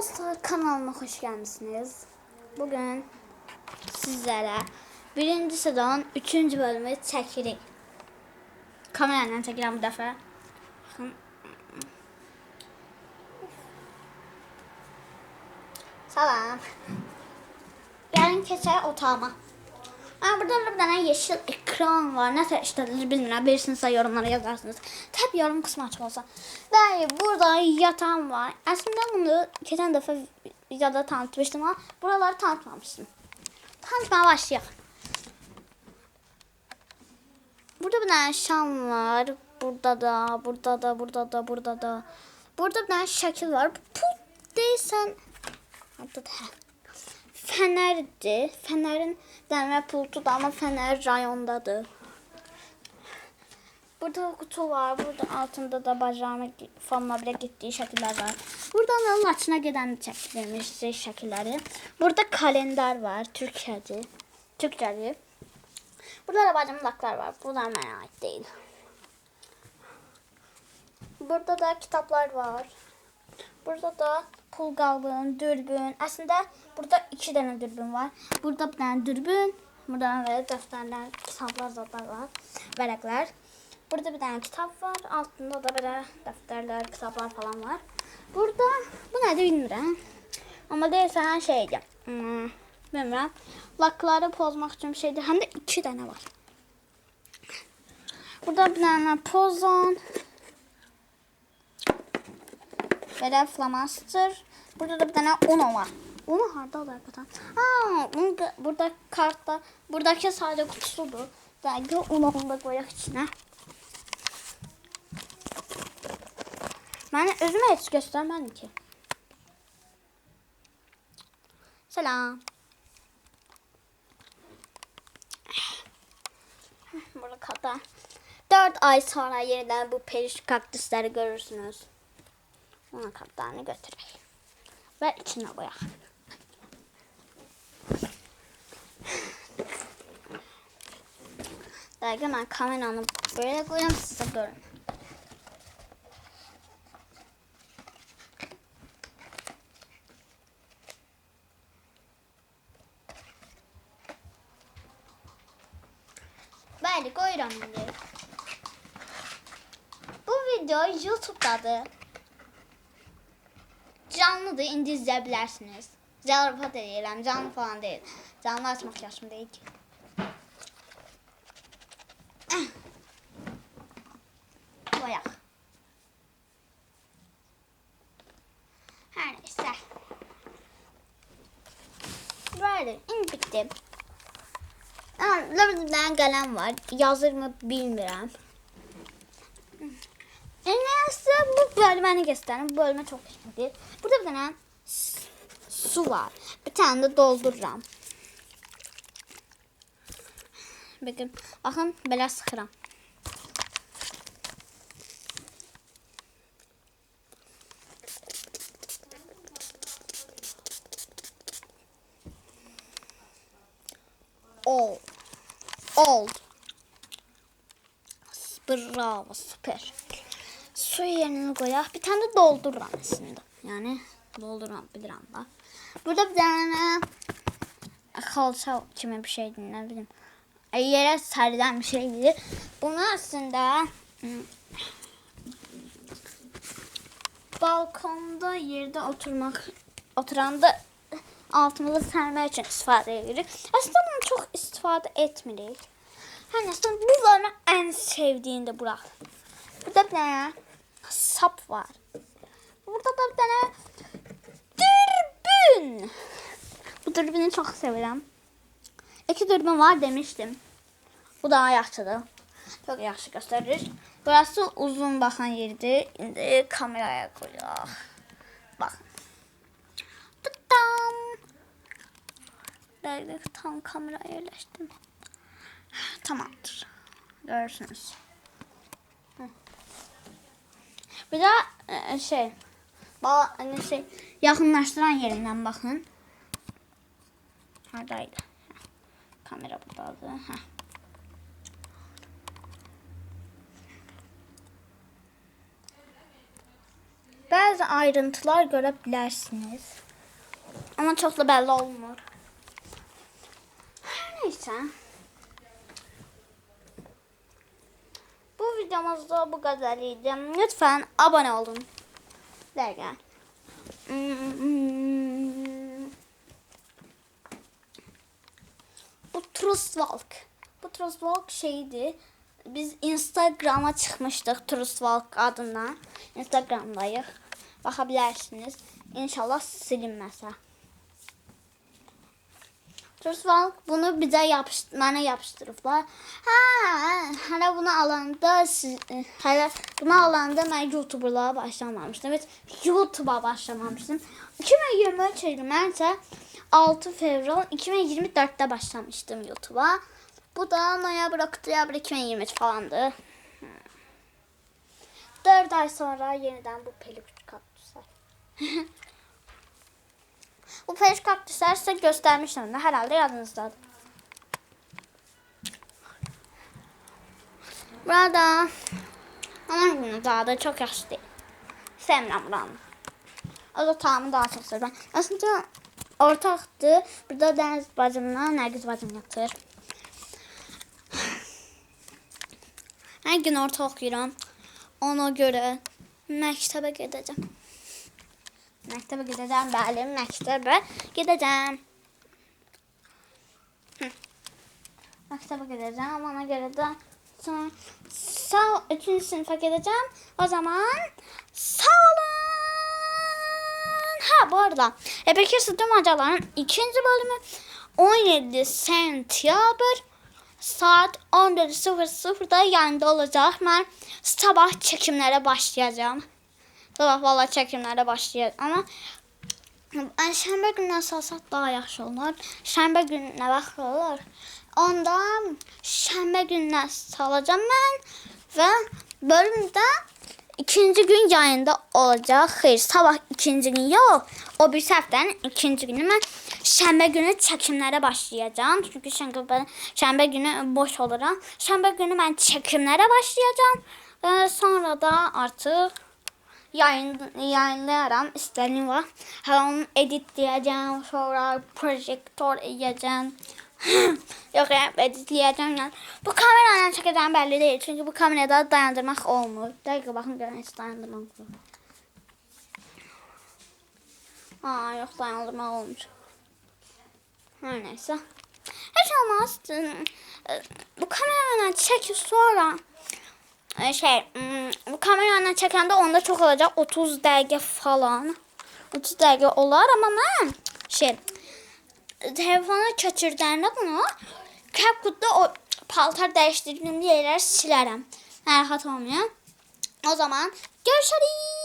dostlar kanalıma hoş gelmişsiniz. Bugün sizlere birinci sezon üçüncü bölümü çekirik. Kamerayla çekirəm bu dəfə. Baxın. Salam. Gəlin keçək otağıma. Aa, burada bir tane yeşil ekran var. Nasıl işledilir bilmiyorum. Bilirsinizse yorumlara yazarsınız. Tabi yorum kısmı açık olsa. Ve burada yatağım var. Aslında bunu geçen defa videoda tanıtmıştım ama buraları tanıtmamıştım. Tanıtmaya başlayalım. Burada bir tane var. Burada da, burada da, burada da, burada da. Burada bir tane şekil var. Bu değilsen... Da. Fener'di. Fener'in dənmə pultudur ama Fener rayondadır. Burada kutu var. Burada altında da bacağıma formla bile gittiği şekiller var. Buradan da Laçına giden çekilmiş şekilleri. Burada kalender var. Türkçe'di. Türkçe'di. Burada da bacımın laklar var. Bunlar bana ait değil. Burada da kitaplar var. Burada da pul qalbın, dürbün. Aslında burada iki tane dürbün var. Burada bir tane dürbün. Burada böyle defterler, kitaplar zaten var. Vərəqlər. Burada bir tane kitap var. Altında da böyle defterler, kitaplar falan var. Burada bu nədir bilmirəm. Amma deyirsən şeydir. Hmm, bilmirəm. Lakları pozmaq üçün bir şeydir. Həm də iki dənə var. Burada bir tane pozon. Böyle flamaster. Burada da bir tane Uno var. Uno harda olur hakikaten. Bunu da- burada kartta, buradaki sadece kutusudur. Belki Uno'nu da koyak içine. Ben özüme hiç göstermedim ki. Selam. Burada kapta. 4 ay sonra yeniden bu periş kaktüsleri görürsünüz. Ona kaptanı götürək. Və içinə qoyaq. Dəqiqə mən kameranı belə qoyum sizə görün. Bəli, qoyuram indi. Bu video YouTube'dadır. Canlıdır, indi izləyə bilərsiniz. Zarafat edirəm, canlı falan deyil. Canlı açmaq yaşım deyil ki. Eh. Qoyaq. Hər neysə. Böyle, indi bir tane kalem var. Yazır mı bilmirəm. Neyse bu bölmeni gösterin. Bu bölme çok hoşuma Burada bir tane su var. Bir tane de doldururam. Bakın, bakın belə sıxıram. Ol. Oldu. Bravo, süper. Su yerine koyaq. Bir tane de doldururam aslında. Yani doldururam bilirəm da. Burada bir tane xalça kimi bir şeydir, nə bilim. Yerə sərilən bir şeydir. Bunu aslında hmm, balkonda yerde oturmak oturanda altımızı sermək üçün istifadə edirik. Aslında bunu çox istifadə etmirik. Hər nəsə bu bölümü ən sevdiyim də bura. Burada bir tane sap var. Burada da bir tane dürbün. Bu dürbünü çok severim. İki dürbün var demiştim. Bu daha yaxşıdır. Çok yaxşı gösterir. Burası uzun bakan yerdir. İndi kameraya koyaq. Bakın. Tutam. Dəqiq tam kameraya yerləşdim. Tamamdır. Görürsünüz. Hı. Bir de e, şey, ba hani şey yakınlaştıran yerinden bakın. Heh. Kamera buradaydı. Heh. Bəzi ayrıntılar görə bilərsiniz. Amma çox da bəlli olmur. Neysə. Bu videomuzda bu qədər idi. Lütfen abone olun. Hmm. Bu Trustwalk. Bu Trustwalk şeydi. Biz Instagram'a çıkmıştık Trustwalk adından. Instagram'dayıq. Baxa bilərsiniz. İnşallah silinməsə. Trustwalk bunu bizə yapışdı, mənə yapışdırıblar. Hə, hələ bunu alanda siz hələ bunu alanda mən YouTuberlığa başlamamışdım. Evet, YouTube'a başlamamışdım. 2023 ildə mən isə 6 fevral 2024'te başlamıştım YouTube'a. Bu da noyabr, oktyabr 2023 falandı. 4 ay sonra yeniden bu peluş kaktüsler. bu peluş kaktüsler size göstermiştim de herhalde yadınızdadır. Burada ama daha da çok yaşlı değil. Sevmem buranı. O da tamamı daha çok seviyorum. Aslında ortaktı. Burada Deniz bacımla Nergiz bacım yatır. Her gün orta okuyorum. Ona göre məktəbə gedəcəm. Məktəbə gedəcəm, bəli, məktəbə gedəcəm. Hı. Məktəbə gedəcəm, ona görə də sonra sağ 3-cü sinifə gedəcəm. O zaman sağ olun. Ha bu arada Ebekir Sıdırmacaların ikinci bölümü 17 sentyabr saat 14.00'da yayında olacak. Ben sabah çekimlere başlayacağım. Sabah valla çekimlere başlayacağım ama ben şənbə gününə salsaq daha yaxşı olar. Şənbə gününə vaxt olur. Onda şənbə gününə salacağım mən və bölümdə ikinci gün yayında olacak. Hayır sabah ikinci gün yok. O bir haftanın ikinci günü ben şənbə günü çəkimlərə başlayacağım. Çünkü şənbə, ben, şənbə günü boş oluram. Şənbə günü ben çəkimlərə başlayacağım. Ve sonra da artık yayın, var. Her onu editleyeceğim. Sonra projektör edeceğim. Yok ya editleyeceğim yani. Bu kamerayla çekeceğim belli değil. Çünkü bu kamerada dayandırmak olmuyor. Dakika bakın görün hiç dayandırmak yok. Aa yok dayandırmak olmuş. Her neyse. Hiç olmaz. Ee, Bu kamerayla çekip sonra şey hmm, bu kamerayla çekende onda çok olacak 30 dəqiqə falan 30 dəqiqə olar amma mən şey telefona keçirdəndə bunu CapCut'da o paltar dəyişdirdiyim yerləri silərəm. Narahat olmayın. O zaman görüşürüz.